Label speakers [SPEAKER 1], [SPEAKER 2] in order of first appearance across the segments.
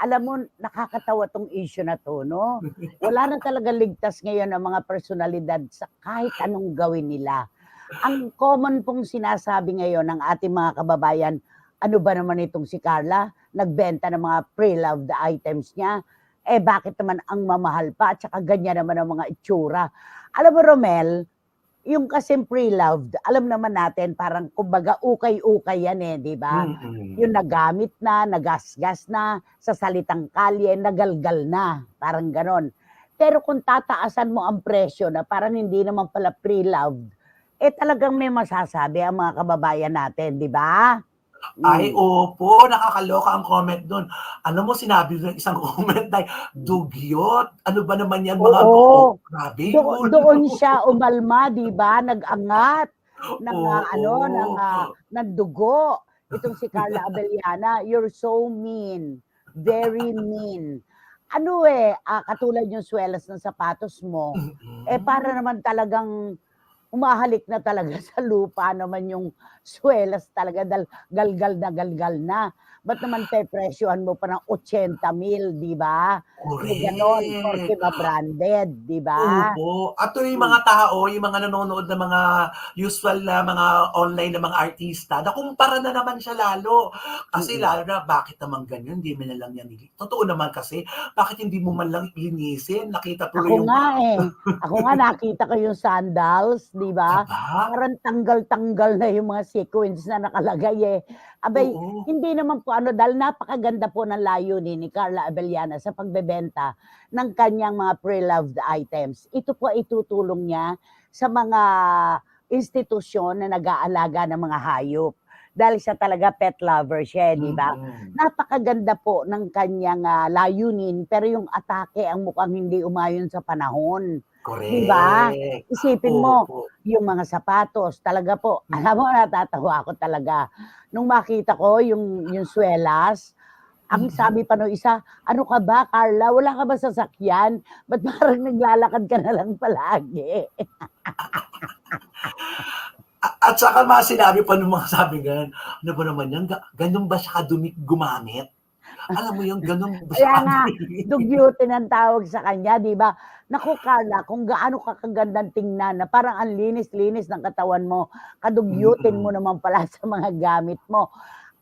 [SPEAKER 1] alam mo, nakakatawa tong issue na to, no? Wala na talaga ligtas ngayon ang mga personalidad sa kahit anong gawin nila. Ang common pong sinasabi ngayon ng ating mga kababayan, ano ba naman itong si Carla? Nagbenta ng mga pre-loved items niya. Eh bakit naman ang mamahal pa at saka ganyan naman ang mga itsura. Alam mo Romel, yung kasing pre-loved, alam naman natin parang kumbaga ukay-ukay yan eh, di ba?
[SPEAKER 2] Mm.
[SPEAKER 1] yung nagamit na, nagasgas na, sa salitang kalye, nagalgal na. Parang ganon. Pero kung tataasan mo ang presyo na parang hindi naman pala pre-loved, eh talagang may masasabi ang mga kababayan natin, di ba?
[SPEAKER 2] Ay,
[SPEAKER 1] Mm.
[SPEAKER 2] opo, nakakaloka ang comment doon. Ano mo, sinabi ng isang comment na, dugyot. Ano ba naman yan, mga
[SPEAKER 1] Oo.
[SPEAKER 2] Grabe
[SPEAKER 1] Do- doon siya umalma, di ba? Nag-angat ng ah, ano, ng, ah, ng dugo. Itong si Carla Abellana, you're so mean. Very mean. Ano eh, ah, katulad yung swelas ng sapatos mo. Eh para naman talagang umahalik na talaga sa lupa naman yung swelas talaga dal galgal na galgal na. Ba't naman pepresyohan mo pa ng 80 mil, di ba? May ganon, porque ba branded, di ba?
[SPEAKER 2] Opo. At yung mga tao, yung mga nanonood na mga usual na mga online na mga artista, nakumpara na naman siya lalo. Kasi
[SPEAKER 1] Mm-mm.
[SPEAKER 2] lalo na, bakit naman ganyan? Hindi mo na lang yan. Totoo naman kasi, bakit hindi mo man lang linisin? Nakita
[SPEAKER 1] Ako
[SPEAKER 2] tuloy yung...
[SPEAKER 1] nga eh. Ako nga nakita ko yung sandals, di ba? Parang tanggal-tanggal na yung mga sequins na nakalagay eh. Abay,
[SPEAKER 2] Oo.
[SPEAKER 1] hindi naman po ano, dahil napakaganda po ng layunin ni Carla Abellana sa pagbebenta ng kanyang mga pre-loved items. Ito po ay tutulong niya sa mga institusyon na nag-aalaga ng mga hayop. Dahil siya talaga pet lover siya, eh, di ba?
[SPEAKER 2] Mm-mm.
[SPEAKER 1] Napakaganda po ng kanyang ah, layunin, pero yung atake ang mukhang hindi umayon sa panahon.
[SPEAKER 2] Correct.
[SPEAKER 1] Di ba? Isipin mo, yung mga sapatos, talaga po, alam mo, natatawa ako talaga. Nung makita ko yung, yung swelas, ang
[SPEAKER 2] Mhm.
[SPEAKER 1] sabi pa nung isa, ano ka ba, Carla? Wala ka ba sasakyan? Ba't parang naglalakad ka na lang palagi?
[SPEAKER 2] At saka mga sinabi pa ng mga sabi ganun, ano ba naman yan? Ga- Ganun ba siya kadumi gumamit? Alam mo yung ganun
[SPEAKER 1] Kaya nga,
[SPEAKER 2] kadumi?
[SPEAKER 1] Dugyutin ang tawag sa kanya, di ba? Naku, Carla, kung gaano ka kagandang tingnan na parang ang linis-linis ng katawan mo, kadugyutin mo naman pala sa mga gamit mo.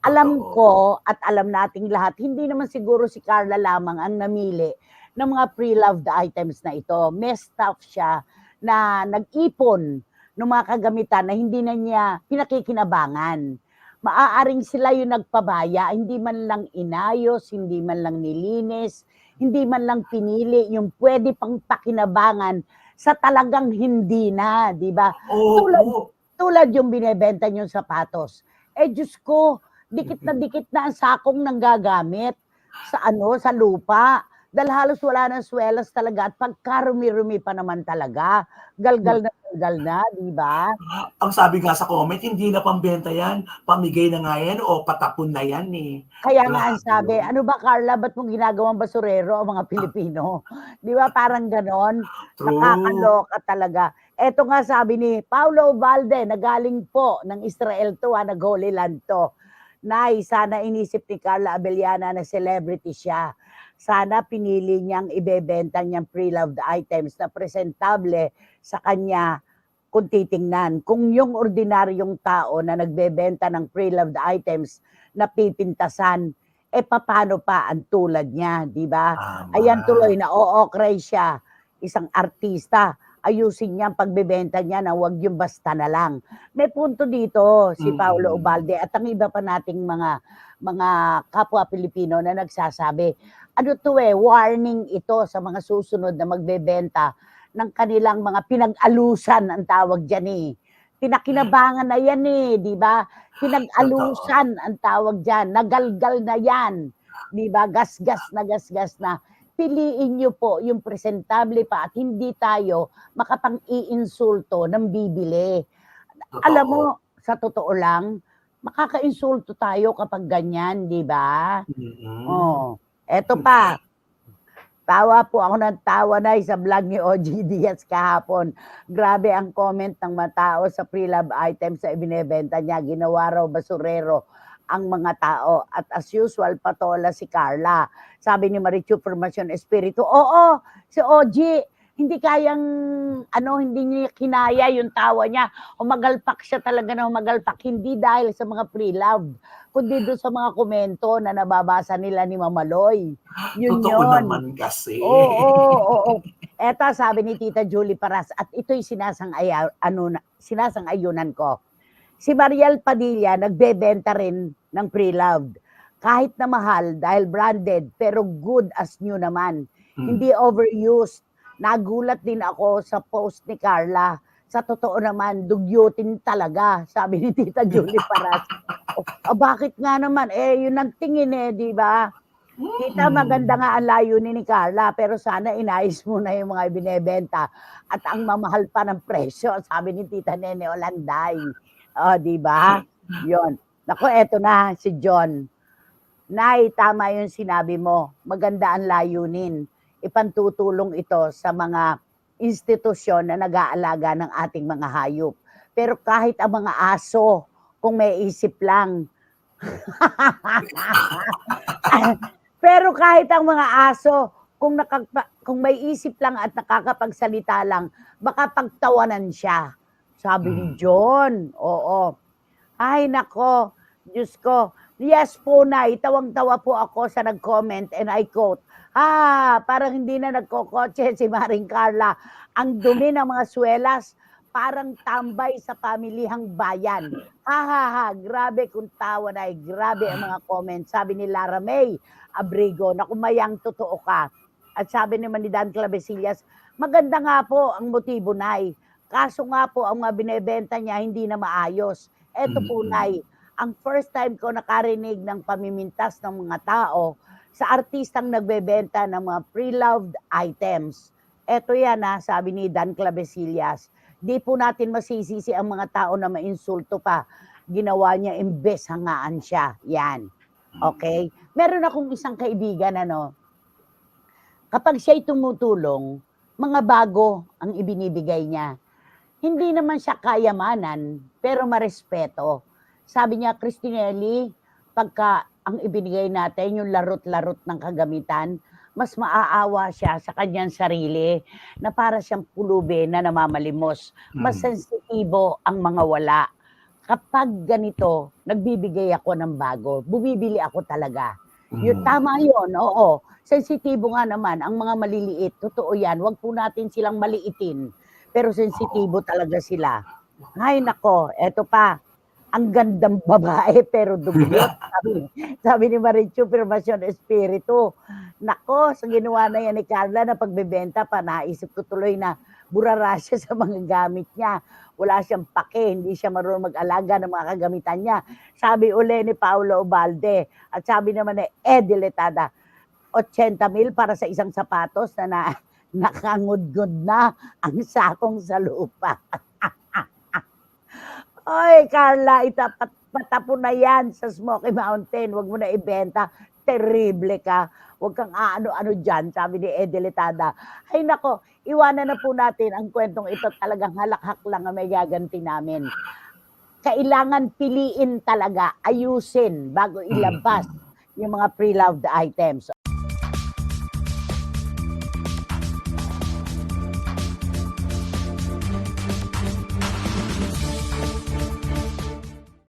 [SPEAKER 1] Alam ko at alam nating lahat, hindi naman siguro si Carla lamang ang namili ng mga pre-loved items na ito. May staff siya na nag-ipon ng mga kagamitan na hindi na niya pinakikinabangan. Maaaring sila yung nagpabaya, hindi man lang inayos, hindi man lang nilinis, hindi man lang pinili yung pwede pang pakinabangan sa talagang hindi na, di ba? Tulad,
[SPEAKER 2] Opo.
[SPEAKER 1] tulad yung binebenta niyong sapatos. Eh, Diyos ko, dikit na dikit na ang sakong nang gagamit sa ano, sa lupa. Dahil halos wala ng swelas talaga at pagkarumi-rumi pa naman talaga. Galgal na galgal na, di ba?
[SPEAKER 2] Ang sabi nga sa comment, hindi na pambenta yan. Pamigay na nga yan o patapon na yan eh.
[SPEAKER 1] Kaya nga ang sabi, ano ba Carla, ba't mong ginagawang basurero ang mga Pilipino? Di ba parang ganon?
[SPEAKER 2] True.
[SPEAKER 1] Nakakaloka talaga. Eto nga sabi ni Paulo Valde, na galing po ng Israel to, ha, nag-Holy Land to. Nay, sana inisip ni Carla Abellana na celebrity siya. Sana pinili niyang ibebenta niyang pre-loved items na presentable sa kanya kung titingnan. Kung yung ordinaryong tao na nagbebenta ng pre-loved items na pipintasan, eh paano pa ang tulad niya, di ba? Ayan tuloy na ookray siya, isang artista. Ayusin niya ang pagbebenta niya na wag yung basta na lang. May punto dito si
[SPEAKER 2] Mm.
[SPEAKER 1] Paolo Ubalde at ang iba pa nating mga mga kapwa Pilipino na nagsasabi, ano to eh, warning ito sa mga susunod na magbebenta ng kanilang mga pinag-alusan ang tawag diyan eh. Pinakinabangan na yan eh, di ba? Pinag-alusan ang tawag diyan, nagalgal na yan. Di ba? Gas-gas na gas-gas na piliin nyo po yung presentable pa at hindi tayo makapang-iinsulto ng bibili.
[SPEAKER 2] Totoo.
[SPEAKER 1] Alam mo, sa totoo lang, makaka-insulto tayo kapag ganyan, di ba?
[SPEAKER 2] Mm-mm.
[SPEAKER 1] Oh, eto pa. Tawa po ako ng tawa na sa vlog ni OG Diaz kahapon. Grabe ang comment ng mga tao sa pre-love items na ibinebenta niya. Ginawa raw basurero ang mga tao. At as usual, patola si Carla. Sabi ni Marichu Formacion Espiritu, oo, si OG, hindi kayang, ano, hindi niya kinaya yung tawa niya. Umagalpak siya talaga na umagalpak. Hindi dahil sa mga pre-love, kundi doon sa mga komento na nababasa nila ni Mamaloy. Yun
[SPEAKER 2] Totoo
[SPEAKER 1] yun.
[SPEAKER 2] naman kasi.
[SPEAKER 1] Oo, oo, oo. Eto, sabi ni Tita Julie Paras, at ito'y sinasang ano, na- sinasang-ayunan ko. Si Mariel Padilla, nagbebenta rin ng pre-loved. Kahit na mahal dahil branded, pero good as new naman.
[SPEAKER 2] Hmm.
[SPEAKER 1] Hindi overused. Nagulat din ako sa post ni Carla. Sa totoo naman, dugyutin talaga, sabi ni Tita Julie Paras. o, o, bakit nga naman? Eh, yun nagtingin eh, di ba? Kita
[SPEAKER 2] Hmm.
[SPEAKER 1] maganda nga ang layunin ni Carla, pero sana inayos mo na yung mga binebenta at ang mamahal pa ng presyo, sabi ni Tita Nene Olanday. O, di ba? Yon. Nako, eto na, si John. Nay, tama yung sinabi mo. Maganda ang layunin. Ipantutulong ito sa mga institusyon na nag-aalaga ng ating mga hayop. Pero kahit ang mga aso, kung may isip lang, Pero kahit ang mga aso, kung, nakagpa, kung may isip lang at nakakapagsalita lang, baka pagtawanan siya. Sabi ni
[SPEAKER 2] Mm.
[SPEAKER 1] John. Oo. Ay, nako. Diyos ko. Yes po na, tawang-tawa po ako sa nag-comment and I quote, Ah, parang hindi na nagkokotse si Maring Carla. Ang dumi ng mga swelas, parang tambay sa pamilihang bayan. Ha ha ha, grabe kung tawa na, grabe ang mga comments. Sabi ni Lara May Abrigo, na kumayang totoo ka. At sabi naman ni Dan Clavesillas, maganda nga po ang motibo, Nay. Kaso nga po, ang mga binebenta niya hindi na maayos. Eto po,
[SPEAKER 2] Mm.
[SPEAKER 1] Nay, ang first time ko nakarinig ng pamimintas ng mga tao sa artistang nagbebenta ng mga pre-loved items. Eto yan ha, sabi ni Dan Clavesillas. Di po natin masisisi ang mga tao na mainsulto pa. Ginawa niya imbes hangaan siya. Yan. Okay? Meron akong isang kaibigan, ano, kapag siya'y tumutulong, mga bago ang ibinibigay niya. Hindi naman siya kayamanan, pero marespeto. Sabi niya, Christinelli, pagka ang ibinigay natin, yung larot-larot ng kagamitan, mas maaawa siya sa kanyang sarili na para siyang pulubi na namamalimos. Mas
[SPEAKER 2] Hmm.
[SPEAKER 1] sensitibo ang mga wala. Kapag ganito, nagbibigay ako ng bago, bumibili ako talaga. Yun,
[SPEAKER 2] Hmm.
[SPEAKER 1] tama yun, oo. Sensitibo nga naman, ang mga maliliit, totoo yan, wag po natin silang maliitin. Pero sensitibo talaga sila. Ay nako, eto pa, ang gandang babae pero dugyot. sabi, sabi ni Marichu Firmacion Espiritu. Nako, sa ginawa na yan ni Carla na pagbebenta pa, naisip ko tuloy na burara siya sa mga gamit niya. Wala siyang pake, hindi siya marunong mag-alaga ng mga kagamitan niya. Sabi uli ni Paolo Ubalde at sabi naman ni Eddie Letada, 80 mil para sa isang sapatos na, na nakangudgod na ang sakong sa lupa. Oy, Carla, itapat patapo na yan sa Smoky Mountain. Huwag mo na ibenta. Terrible ka. Huwag kang aano-ano dyan, sabi ni Eddie Letada. Ay nako, iwanan na po natin ang kwentong ito. Talagang halakhak lang ang may gaganti namin. Kailangan piliin talaga, ayusin bago ilabas yung mga pre-loved items.